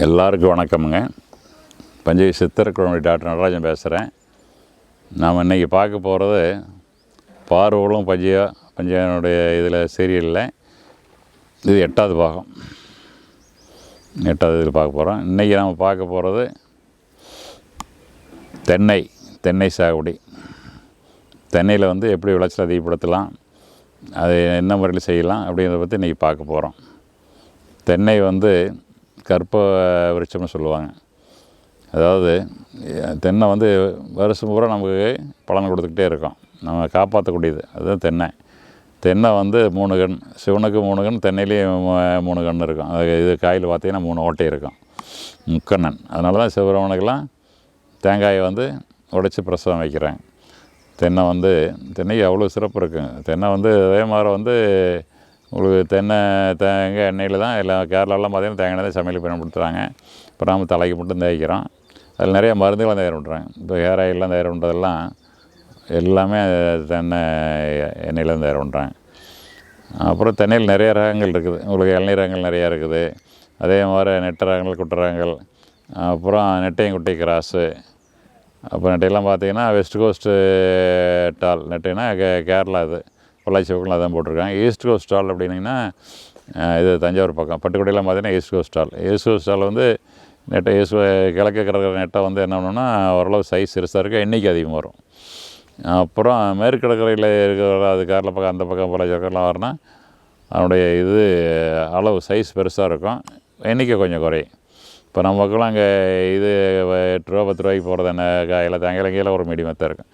எல்லாருக்கும் வணக்கமுங்க. பஞ்சை சித்திரக்குழம்பு டாக்டர் நடராஜன் பேசுகிறேன் நாம் இன்றைக்கி பார்க்க போகிறது பார்வலும் பஞ்சையா பஞ்சையனுடைய இதில் சீரியலில் இது எட்டாவது பாகம். எட்டாவது இதில் பார்க்க போகிறோம் இன்றைக்கி நம்ம பார்க்க போகிறது தென்னை தென்னை சாகுபடி. தென்னையில் வந்து எப்படி விளைச்சல் அதிகப்படுத்தலாம் அது என்ன முறையில் செய்யலாம் அப்படிங்கிறத பற்றி இன்றைக்கி பார்க்க போகிறோம் தென்னை வந்து கற்ப விருட்சம்னு சொல்லுவாங்க. அதாவது தென்னை வந்து வருஷம் பூரா நமக்கு பலன் கொடுத்துக்கிட்டே இருக்கும். நம்ம காப்பாற்றக்கூடியது அதுதான் தென்னை. தென்னை வந்து மூணு கண் சிவனுக்கு மூணு கண் தென்னையிலேயும் மூணு கண் இருக்கும். அது இது காயில் பார்த்தீங்கன்னா மூணு ஓட்டை இருக்கும். முக்கண்ணன். அதனால தான் சிவரவனுக்கெல்லாம் தேங்காயை வந்து உடைச்சி பிரசவம் வைக்கிறாங்க. தென்னை வந்து தென்னைக்கு அவ்வளோ சிறப்பு இருக்குங்க தென்னை வந்து அதே மாதிரி வந்து உங்களுக்கு தென்னை தேங்காய் எண்ணெயில் தான் எல்லாம் கேரளாலாம் பார்த்தீங்கன்னா தேங்காய் எண்ணெய் தான் சமையல் பயன்படுத்துகிறாங்க இப்போ நாம் தலைக்கு மட்டும் தேய்க்கிறோம் அதில் நிறைய மருந்துகளும் தயார் பண்ணுறாங்க. இப்போ ஹேர் ஆயிலெலாம் தயார் பண்ணுறதெல்லாம் எல்லாமே தென்னை எண்ணெயில் தான் தயார் பண்ணுறாங்க. அப்புறம் தென்னையில் நிறைய ரகங்கள் இருக்குது. உங்களுக்கு இளநீர் ரகங்கள் நிறையா இருக்குது. அதே மாதிரி நெட்ட ரகங்கள் குட்ட ரகங்கள் அப்புறம் நெட்டையும் குட்டை கிராஸு. அப்புறம் நெட்டையெல்லாம் பார்த்தீங்கன்னா வெஸ்ட் கோஸ்ட்டு டால் நெட்டைனா கே கேரளா இது. பொள்ளாச்சி பக்கம் அதான் போட்டிருக்காங்க. ஈஸ்ட் கோஸ்ட் ஸ்டால் அப்படின்னிங்கன்னா இது தஞ்சாவூர் பக்கம். பட்டுக்கோட்டையெல்லாம் பார்த்தீங்கன்னா east coast tall east coast tall வந்து நெட்டை ஈஸ்ட் கிழக்கு கிடக்கிற நெட்டை வந்து என்ன பண்ணுன்னா ஓரளவு சைஸ் சிறுசாக இருக்குது எண்ணிக்கை அதிகமாக வரும். அப்புறம் மேற்கு கடற்கரையில் இருக்கிற அது காரில் பக்கம் அந்த பக்கம் பொள்ளாச்சி பக்கம்லாம் வரனா அதனுடைய இது அளவு சைஸ் பெருசாக இருக்கும். எண்ணிக்கை கொஞ்சம் குறையும். இப்போ நம்ம பக்கம்லாம் அங்கே இது எட்டு ரூபா பத்து ரூபாய்க்கு போகிறது என்ன காயில் தேங்காயில் கீழே ஒரு மீடியமாக தான் இருக்கும்.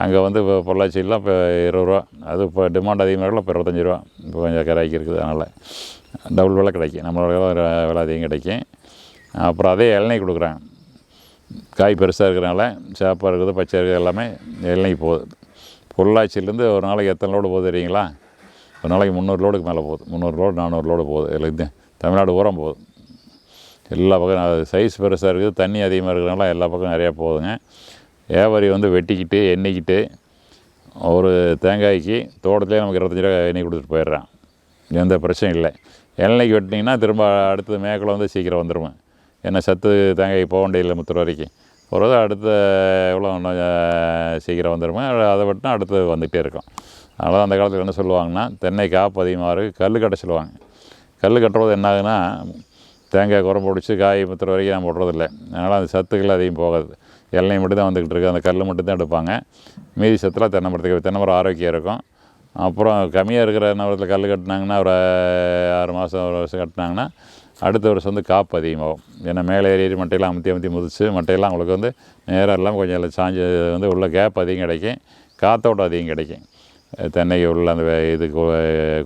அங்கே வந்து இப்போ பொள்ளாச்சிலாம் இப்போ இருபது ரூபா. அது இப்போ டிமாண்ட் அதிகமாக இருக்கல இப்போ இருபத்தஞ்சி ரூபா. இப்போ கொஞ்சம் கிராய்க்கு இருக்குது அதனால் டபுள் விலை கிடைக்கும். நம்மளோட விலை அதிகம் கிடைக்கும். அப்புறம் அதே இளநீ கொடுக்குறாங்க. காய் பெருசாக இருக்கிறனால சேப்பாக இருக்குது பச்சை இருக்குது எல்லாமே இளநீ போகுது. பொள்ளாச்சியிலேருந்து ஒரு நாளைக்கு எத்தனை லோடு போகுது தெரியுங்களா? ஒரு நாளைக்கு முந்நூறு லோடுக்கு மேலே போகுது. முந்நூறு லோடு நானூறு லோடு போகுது. இல்லை தமிழ்நாடு ஊரம் போகுது. எல்லா பக்கம் சைஸ் பெருசாக இருக்குது தண்ணி அதிகமாக இருக்கிறனால எல்லா பக்கம் நிறையா போகுதுங்க. வியாபாரி வந்து வெட்டிக்கிட்டு எண்ணிக்கிட்டு ஒரு தேங்காய்க்கு தோட்டத்திலே நமக்கு இருபத்தஞ்சி ரூபா எண்ணெய் கொடுத்துட்டு போயிடுறான். எந்த பிரச்சனையும் இல்லை. எண்ணெய்க்கு வெட்டினீங்கன்னா திரும்ப அடுத்தது மேக்கில் வந்து சீக்கிரம் வந்துருமே. ஏன்னா சத்து தேங்காய் போக வேண்டியதில்லை முத்தூர் வரைக்கும். ஒரு அடுத்த எவ்வளோ இன்னும் சீக்கிரம் வந்துருமே. அதை வெட்டினா அடுத்தது வந்துகிட்டே இருக்கும். அதனால் அந்த காலத்தில் என்ன சொல்லுவாங்கன்னா தென்னை காப்பு அதிகமாக இருக்குது கல் கட்ட சொல்லுவாங்க. கல் கட்டுறது என்ன ஆகுதுன்னா தேங்காய் குரம் பிடிச்சி காய் முத்துற வரைக்கும் நான் போடுறதில்ல. அதனால் அந்த சத்துக்கள் அதிகம் போகாது. இளநீ மட்டும் தான் வந்துக்கிட்டு இருக்குது அந்த கல் மட்டும் தான் எடுப்பாங்க. மீதி சத்துலாம் தென்னை மரத்துக்கு தென்னை மரம் ஆரோக்கியம் இருக்கும். அப்புறம் கம்மியாக இருக்கிற நேரத்தில் கல் கட்டினாங்கன்னா ஒரு ஆறு மாதம் ஒரு வருஷம் கட்டினாங்கன்னா அடுத்த வருஷம் வந்து காப்பு அதிகமாகும். ஏன்னா மேலே ஏறி மட்டையெல்லாம் அமுத்தி அமுத்தி முதிச்சு மட்டையெல்லாம் உங்களுக்கு வந்து நேரம் எல்லாம் கொஞ்சம் எல்லாம் சாஞ்சு வந்து உள்ள கேப் அதிகம் கிடைக்கும். காற்றோட்டம் அதிகம் கிடைக்கும். தென்னைக்கு உள்ள அந்த இது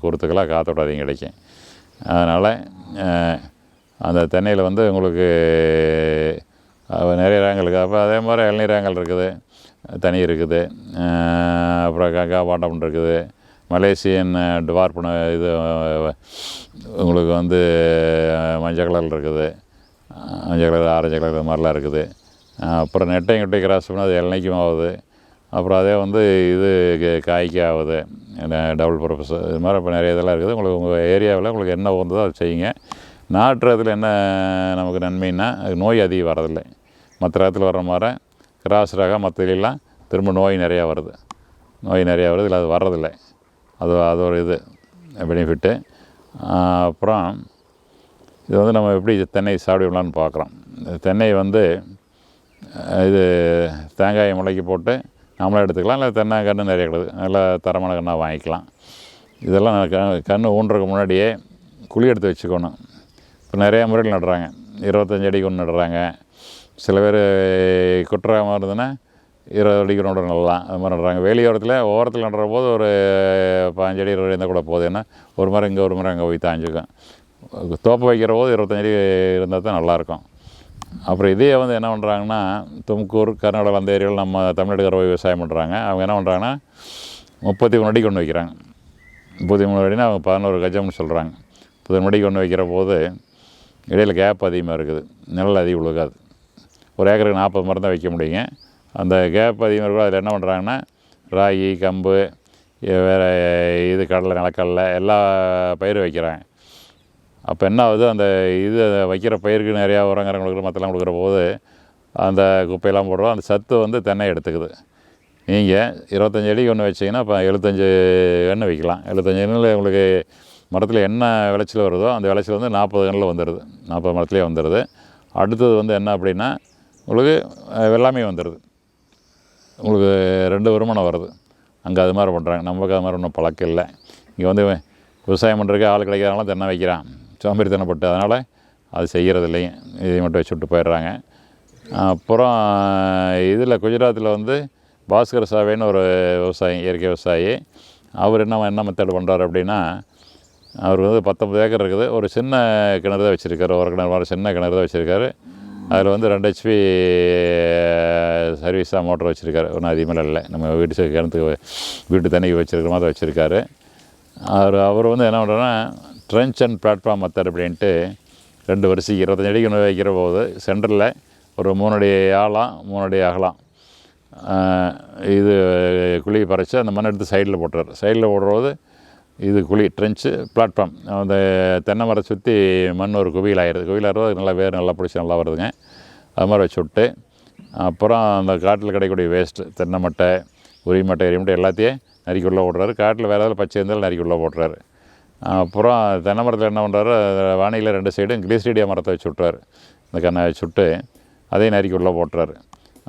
குறுத்துக்கெல்லாம் குருத்துக்கெல்லாம் அதிகம் கிடைக்கும். அதனால் அந்த தென்னையில் வந்து உங்களுக்கு அஹ், நிறைய ரகங்கள் இருக்குது அப்போ அதே இருக்குது தனி இருக்குது அப்புறம் கங்கா பாண்டம் இருக்குது. மலேசியன் டுவார்ப்புன இது உங்களுக்கு வந்து மஞ்சள் கலரில் இருக்குது. மஞ்சள் கலர் ஆரஞ்சு கலர் இது மாதிரிலாம் இருக்குது. அப்புறம் நெட்டை கிட்டே கிராஸ் பண்ணால் அது இளநிக்கும் ஆகுது. அப்புறம் அதே வந்து இது காய்க்கு ஆகுது. டபுள் பர்பஸ் இது மாதிரி இப்போ நிறைய இதெல்லாம் இருக்குது. உங்களுக்கு உங்கள் ஏரியாவில் உங்களுக்கு என்ன உகந்ததோ அதை செய்யுங்க. நாட்டுறதுல என்ன நமக்கு நன்மைன்னா நோய் அதிகம் வரதில்லை. மற்ற இடத்துல வர்ற மாதிரி கிராஸ் ரகம் மற்றலாம் திரும்ப நோய் நிறையா வருது. நோய் நிறையா வருது இல்லை அது வர்றதில்லை. அது அது ஒரு இது பெனிஃபிட்டு அப்புறம் இது வந்து நம்ம எப்படி தென்னை சாப்பிட விடலான்னு பார்க்குறோம் தென்னை வந்து இது தேங்காயை முளைக்கி போட்டு நம்மளே எடுத்துக்கலாம் இல்லை தென்னை கன்று நிறைய கிடது நல்லா தரமான கன்னாக வாங்கிக்கலாம். இதெல்லாம் க- கன்று ஊன்றதுக்கு முன்னாடியே குழி எடுத்து வச்சுக்கணும். இப்போ நிறைய முறையில் நடுறாங்க. இருபத்தஞ்சு அடிக்கு ஒன்று நடுறாங்க. சில பேர் குற்றமாக இருந்ததுன்னா இருபது அடிக்கு நடுற நடலாம். அது மாதிரி நடுறாங்க. வெளியோரத்தில் ஓரத்தில் நடுற போது ஒரு பாஞ்சு அடி இருபது இருந்தால் கூட போகுது ஏன்னா ஒரு மரம் இங்கே ஒரு மரம் அங்கே போய் தாஞ்சிக்கும் தோப்பு வைக்கிற போது இருபத்தஞ்சடி இருந்தால் தான் நல்லாயிருக்கும். அப்புறம் இதே வந்து என்ன பண்ணுறாங்கன்னா தும்கூர் கர்நாடகா அந்த ஏரியாவில் நம்ம தமிழ்நாட்டுக்கார போய் விவசாயம் பண்ணுறாங்க அவங்க என்ன பண்ணுறாங்கன்னா முப்பத்தி மூணு அடிக்கு ஒன்று வைக்கிறாங்க. முப்பத்தி மூணு அடினா அவங்க பதினோரு கஜம்னு சொல்கிறாங்க முப்பத்தி மூணு அடிக்கு ஒன்று வைக்கிற போது இடையில் கேப் அதிகமாக இருக்குது. நிழல் அதிகம் விழுகாது ஒரு ஏக்கருக்கு நாற்பது மரம் தான் வைக்க முடியுங்க. அந்த கேப் அதிகமாக இருக்கும் அதில் என்ன பண்ணுறாங்கன்னா ராகி கம்பு வேறு இது கடலை நிலக்கடலை எல்லா பயிரும் வைக்கிறாங்க. அப்போ என்ன ஆகுது? அந்த இது வைக்கிற பயிருக்கு நிறையா உரங்கரம் கொடுக்குற மற்றெல்லாம் கொடுக்குற போது அந்த குப்பையெல்லாம் போடுறோம். அந்த சத்து வந்து தென்னை எடுத்துக்குது. நீங்கள் இருபத்தஞ்சி அடிக்கு ஒன்று வச்சிங்கன்னா இப்போ எழுபத்தஞ்சு எண்ணெய் வைக்கலாம் எழுபத்தஞ்சு எண்ணில் உங்களுக்கு மரத்தில் என்ன விளைச்சல் வருதோ அந்த விளைச்சல் வந்து நாற்பது கன்றில் வந்துடுது நாற்பது மரத்துலேயே வந்துடுது அடுத்தது வந்து என்ன அப்படின்னா உங்களுக்கு வெள்ளாமை வந்துடுது உங்களுக்கு ரெண்டு வருமானம் வருது. அங்கே அது மாதிரி பண்ணுறாங்க நமக்கு அது மாதிரி ஒன்றும் பழக்கம் இல்லை. இங்கே வந்து விவசாயம் பண்ணுறதுக்கு ஆள் கிடைக்கிறனால தென்னை வைக்கிறான். சோம்பேறித்தனப்பட்டு. அதனால் அது செய்கிறது இதை மட்டும் வச்சுட்டு போயிடுறாங்க. அப்புறம் இதில் குஜராத்தில் வந்து பாஸ்கர் சாவேன்னு ஒரு விவசாயி இயற்கை விவசாயி. அவர் என்ன என்ன மெத்தட் பண்ணுறாரு அப்படின்னா அவர் வந்து பத்தொம்பது ஏக்கர் இருக்குது. ஒரு சின்ன கிணறு தான் வச்சுருக்காரு. ஒரு கிணறு மாதிரி சின்ன கிணறு தான் வச்சுருக்காரு. அதில் வந்து ரெண்டு ஹெச்பி சர்வீஸாக மோட்டர் வச்சுருக்காரு. ஒன்றும் அதிகமாக இல்லை நம்ம வீட்டு கிணத்துக்கு வீட்டு தண்ணிக்கு வச்சுருக்கிற மாதிரி வச்சுருக்காரு. அவர் அவர் வந்து என்ன பண்ணுறோன்னா ட்ரென்ச் அண்ட் பிளாட்ஃபார்ம் மெத்தட் அப்படின்ட்டு ரெண்டு வரிசைக்கு இருபத்தஞ்சு அடிக்கு ஒன்று வைக்கிற போது சென்டரில் ஒரு மூணடி ஆழம் மூணடி அகலாம். இது குழி பறைச்சி அந்த மண் எடுத்து சைடில் போட்டுறாரு. சைடில் போடுறது இது குழி ட்ரென்ச்சு பிளாட்ஃபார்ம் அந்த தென்னை மரம் சுற்றி மண் ஒரு குவியல் ஆயிடுது. குவியல் ஆகிறது நல்லா வேர் நல்லா பிடிச்சி நல்லா வருதுங்க. அது மாதிரி வச்சு விட்டு அப்புறம் அந்த காட்டில் கிடைக்கக்கூடிய வேஸ்ட்டு தென்னை மட்டை உரி மட்டை எரி மட்டை எல்லாத்தையும் நறுக்கி உள்ளே போடுறாரு காட்டில் வேறு ஏதாவது பச்சை இருந்தாலும் நறுக்கி உள்ளே போட்டுறாரு அப்புறம் தென்னை மரத்தில் என்ன பண்ணுறாரு வானியில் ரெண்டு சைடும் கிளிஸ்டீடியா மரத்தை வச்சு விட்றாரு இந்த கண்ணை வச்சு விட்டு அதையும் நறுக்கி உள்ளே போட்டுறாரு.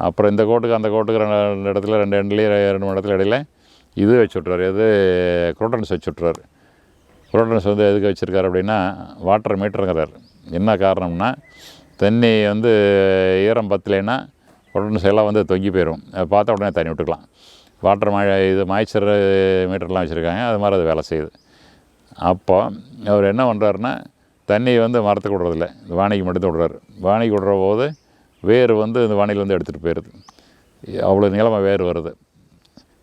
அப்புறம் இந்த கோட்டுக்கு அந்த கோட்டுக்கு ரெண்டு ரெண்டு இடத்துல ரெண்டு எண்ட்லேயும் ரெண்டு மூணு இடத்துல இடையில இது வச்சு எது இது குரோட்டன்ஸ் வச்சுட்றாரு. குரோட்டன்ஸ் வந்து எதுக்கு வச்சுருக்காரு அப்படின்னா வாட்டர் மீட்டருங்கிறார். என்ன காரணம்னா தண்ணி வந்து ஈரம் பத்தலைன்னா குரோட்டன்ஸ் எல்லாம் வந்து தொங்கி போயிடும் அதை பார்த்தா உடனே தண்ணி விட்டுக்கலாம். வாட்டர் மா இது மாய்ச்சர் மீட்டர்லாம் வச்சுருக்காங்க அது மாதிரி அது வேலை செய்யுது. அப்போ அவர் என்ன பண்ணுறாருன்னா தண்ணி வந்து மரத்துக்கு விடுறதில்ல வாணிக்கு மட்டும் விடுறாரு. வாணிக்கு விடுற போது வேர் வந்து இந்த வானியில் வந்து எடுத்துகிட்டு போயிடுது. அவ்வளோ நீளமாக வேர் வருது.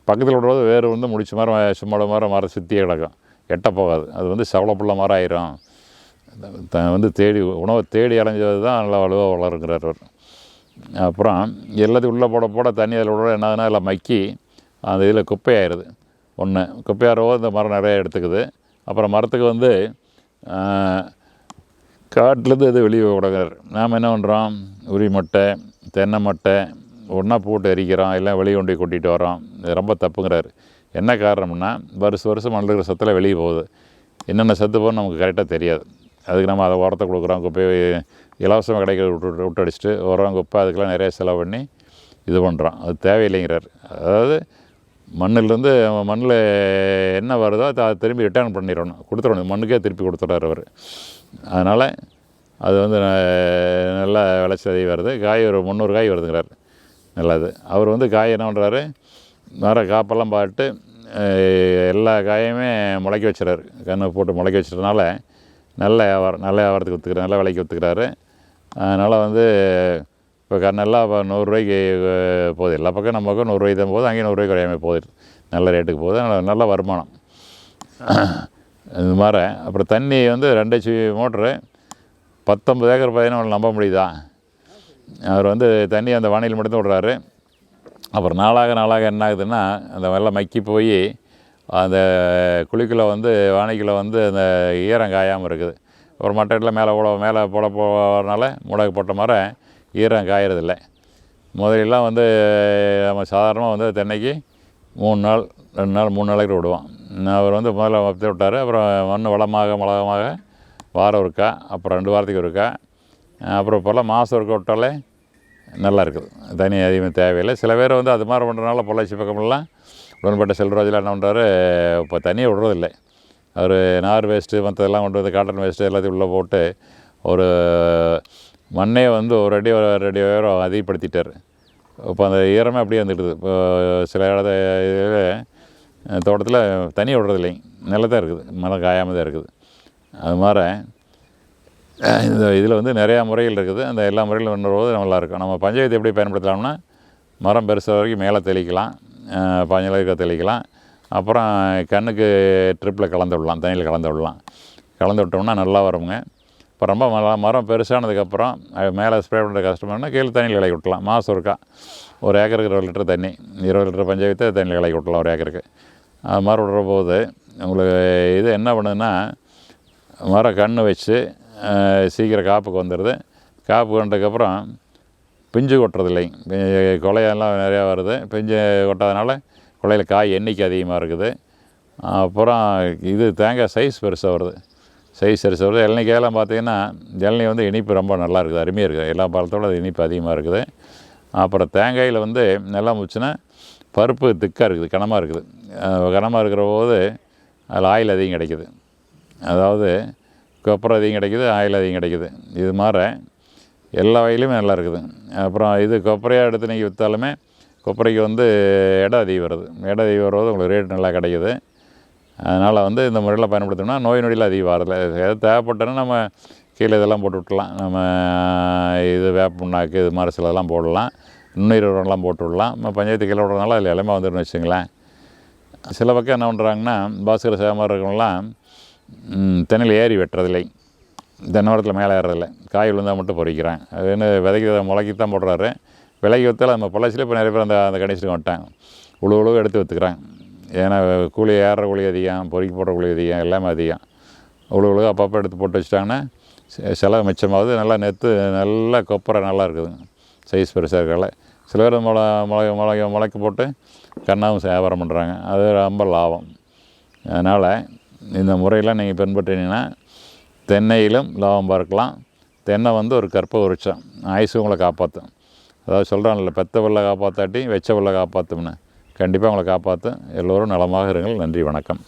பக்கத்தில் விடுறது வேர் வந்து முடிச்ச மாதிரி சும்மாட மரம் மரம் சுற்றியே கிடக்கும். எட்ட போகாது. அது வந்து செவலப்புள்ள மரம் ஆயிரும். த வந்து தேடி உணவை தேடி அலைஞ்சது தான் நல்லா வலுவாக வளருங்கிறார் அவர். அப்புறம் எல்லாத்தையும் உள்ளே போட போட தண்ணி அதில் விட என்ன ஆகுதுன்னா மக்கி அந்த இதில் குப்பையாயிருது. ஒன்று குப்பையாகிறவோ இந்த மரம் நிறையா எடுத்துக்குது. அப்புறம் மரத்துக்கு வந்து காட்டிலேருந்து இது வெளியே விடுகிறார். நாம் என்ன பண்ணுறோம் உரி மட்டை தென்னை மட்டை ஒன்றா போட்டு எரிக்கிறான் எல்லாம் வெளியே கொண்டு போய் கொட்டிட்டு வரோம் இது ரொம்ப தப்புங்கிறாரு. என்ன காரணம்னா வருஷம் வருஷம் மண்ணில் இருக்கிற சத்தில் வெளியே போகுது. என்னென்ன சத்து போகணும் நமக்கு கரெக்டாக தெரியாது. அதுக்கு நம்ம அதை உரத்தை கொடுக்குறோம். குப்பையை இலவசமாக கிடைக்கிற விட்டு விட்டு அடிச்சுட்டு உரம் குப்பை அதுக்கெல்லாம் நிறைய செலவு பண்ணி இது பண்ணுறோம் அது தேவையில்லைங்கிறார். அதாவது மண்ணிலேருந்து மண்ணில் என்ன வருதோ அதை திரும்பி ரிட்டர்ன் பண்ணிடணும். கொடுத்துடணும். மண்ணுக்கே திருப்பி கொடுத்துட்றாரு அவர். அதனால் அது வந்து நல்லா நல்ல விளைச்சல் வருது. காய் ஒரு முந்நூறு காய் வருதுங்கிறார். நல்லது. அவர் வந்து காய் என்ன பண்ணுறாரு மர காப்பெல்லாம் பாட்டு எல்லா காயுமே முளைக்க வச்சுறாரு. கன்று போட்டு முளைக்க வச்சதுனால நல்ல வியாபாரம் நல்ல வியாபாரத்துக்கு ஒத்துக்கிறார் நல்ல விலைக்கு ஒத்துக்கிறாரு. அதனால் வந்து இப்போ கண்ணெல்லாம் இப்போ நூறுரூவாய்க்கு போகுது. எல்லா பக்கம் நம்ம பக்கம் நூறுரூவாய்க்கு தான் போகுது. அங்கேயும் நூறுரூவாய்க்கு குறையாமல் போகுது. நல்ல ரேட்டுக்கு போகுது. அதனால நல்ல வருமானம். இது மாதிரி. அப்புறம் தண்ணி வந்து ரெண்டு ஹெச்பி மோட்ரு பத்தொம்பது ஏக்கர் பதினொன்று நம்ப முடியுதா? அவர் வந்து தண்ணி அந்த வானிலை மட்டும் விடுறாரு. அப்புறம் நாளாக நாளாக என்ன ஆகுதுன்னா அந்த வெள்ளம் மக்கி போய் அந்த குழிக்குள்ளே வந்து வானிக்குள்ளே வந்து அந்த ஈரம் காயாமல் இருக்குது. ஒரு மட்டை இடத்துல மேலே போட மேலே போட போகிறனால முடகு போட்ட மாதிரி ஈரம் காயறதில்லை. முதலெல்லாம் வந்து நம்ம சாதாரணமாக வந்து தென்னைக்கு மூணு நாள் ரெண்டு நாள் மூணு நாளைக்கு விடுவோம். அவர் வந்து முதல்ல விட்டார். அப்புறம் மண் வளமாக வளமாக வாரம் ஒருக்கா அப்புறம் ரெண்டு வாரத்துக்கு ஒருக்கா அப்புறம் இப்போல்லாம் மாதம் ஒருக்கா விட்டாலே நல்லா இருக்குது தனி அதிகமாக தேவையில்லை. சில பேர் வந்து அது மாதிரி பண்ணுறதுனால பொள்ளாச்சி பக்கமெல்லாம் உடன்பட்ட செல்வராஜில் என்ன பண்ணுறாரு இப்போ தண்ணியை விடுறதில்லை. அவர் நார் வேஸ்ட்டு மற்றதெல்லாம் கொண்டு வந்து காட்டன் வேஸ்ட்டு எல்லாத்தையும் உள்ளே போட்டு ஒரு மண்ணே வந்து ஒரு அடி ஒரு அடி உயரம் அதிகப்படுத்திட்டார். இப்போ அந்த ஈரமே அப்படியே வந்துடுது. இப்போ சில இடத்த இதில் தோட்டத்தில் தண்ணி விடுறதில்லைங்க நல்லதாக இருக்குது. மரம் காயாமல் தான் இருக்குது. அது மாதிரி இந்த இதில் வந்து நிறையா முறைகள் இருக்குது. அந்த எல்லா முறைகளும் பண்ணும்போது நல்லாயிருக்கும் நம்ம பஞ்சாயத்து எப்படி பயன்படுத்தலாம்னா மரம் பெருசாக வரைக்கும் மேலே தெளிக்கலாம் பஞ்சில் இருக்க தெளிக்கலாம். அப்புறம் கண்ணுக்கு ட்ரிப்பில் கலந்து விடலாம் தண்ணியில் கலந்து விடலாம். கலந்து விட்டோம்னா நல்லா வருங்க. இப்போ ரொம்ப மரம் மரம் பெருசானதுக்கப்புறம் மேலே ஸ்ப்ரே பண்ணுற கஷ்டமானா கீழே தண்ணியில் கலக்கி விட்டலாம். மாதம் இருக்கா ஒரு ஏக்கருக்கு இருபது லிட்டர் தண்ணி இருபது லிட்டர் பஞ்சாயத்து தண்ணியில் கலக்கி விட்டலாம் ஒரு ஏக்கருக்கு. அது மாதிரி விடுற போது உங்களுக்கு இது என்ன பண்ணுதுன்னா மரம் கன்று வச்சு சீக்கிரம் காப்புக்கு வந்துடுது காப்பு கொண்டதுக்கப்புறம் பிஞ்சு கொட்டுறதில்லை. கொலையெல்லாம் நிறையா வருது. பிஞ்சு கொட்டாதனால கொலையில் காய் எண்ணிக்கை அதிகமாக இருக்குது. அப்புறம் இது தேங்காய் சைஸ் பெருசாக வருது. சைஸ் பெருசாக வருது. இளநிக்காயெல்லாம் பார்த்தீங்கன்னா இளநீ வந்து இனிப்பு ரொம்ப நல்லா இருக்குது. அருமையாக இருக்குது. எல்லா பழத்தோட அது இனிப்பு அதிகமாக இருக்குது. அப்புறம் தேங்காயில் வந்து நல்லா முச்சுன்னா பருப்பு திக்காக இருக்குது. கனமாக இருக்குது. கனமாக இருக்கிற போது அதில் ஆயில் அதிகம் கிடைக்குது. அதாவது கொப்பரை அதிகம் கிடைக்குது ஆயில் அதிகம் கிடைக்குது. இது மாதிரி எல்லா வகையிலுமே நல்லா இருக்குது. அப்புறம் இது கொப்பரையாக எடுத்து நீங்கள் விற்றாலுமே கொப்பரைக்கு வந்து இடம் அதிகம் வருது. இடம் அதிகம் வருவது உங்களுக்கு ரேட் நல்லா கிடைக்குது. அதனால் வந்து இந்த முறையில் பயன்படுத்தணும்னா நோய் நொடியில் அதிகம் வரல. எதாவது தேவைப்பட்டோன்னா நம்ம கீழே இதெல்லாம் போட்டு விட்டலாம் நம்ம இது வேப்பண்ணாக்கு இது மாதிரி சிலதெல்லாம் போடலாம். நுண்ணுயிர் உரம்லாம் போட்டு விடலாம். நம்ம பஞ்சாயத்து கீழே விட்றதுனால அதில் எல்லாமே வந்துடும் வச்சுங்களேன் சில பக்கம் என்ன பண்ணுறாங்கன்னா பாஸ்கர் சேமர் இருக்கவங்களாம் தென்னையில் ஏறி வெட்டுறதில்லை. தென்னமரத்தில் மேலே ஏறதில்லை. காய் விழுந்தால் மட்டும் பொறிக்கிறேன். அது என்ன விதைக்கு முளைக்கி தான் போடுறாரு. விலைக்கு வைத்தால் நம்ம பொள்ளாச்சியில் இப்போ நிறைய பேர் அந்த அந்த கணிச்சுட்டு வந்துட்டாங்க. உழு உழவு எடுத்து விற்றுக்குறாங்க ஏன்னா கூலி ஏறுற கூலி அதிகம் பொறிக்க போடுற கூலி அதிகம் எல்லாமே அதிகம். உழு உழவு அப்பப்போ எடுத்து போட்டு வச்சிட்டாங்கன்னா செலவு மிச்சமாகுது. நல்லா நெத்து நல்லா கொப்பரை நல்லா இருக்குதுங்க சைஸ் பெருசாக இருக்கல சில பேர் முளை முளை முளை முளைக்கு போட்டு கண்ணாவும் வியாபாரம் பண்ணுறாங்க அது ரொம்ப லாபம். அதனால் இந்த முறையெல்லாம் நீங்கள் பின்பற்றினீங்கன்னா தென்னையிலும் லாபம் பார்க்கலாம். தென்னை வந்து ஒரு கற்ப விருட்சம். ஆயுசு உங்களை காப்பாற்றும் அதாவது சொல்கிறாங்கல்ல பெத்த பிள்ளை காப்பாற்றாட்டி வெச்ச பிள்ளை காப்பாற்றும்னு கண்டிப்பாக உங்களை காப்பாற்றும் எல்லோரும் நலமாக இருங்கள். நன்றி வணக்கம்.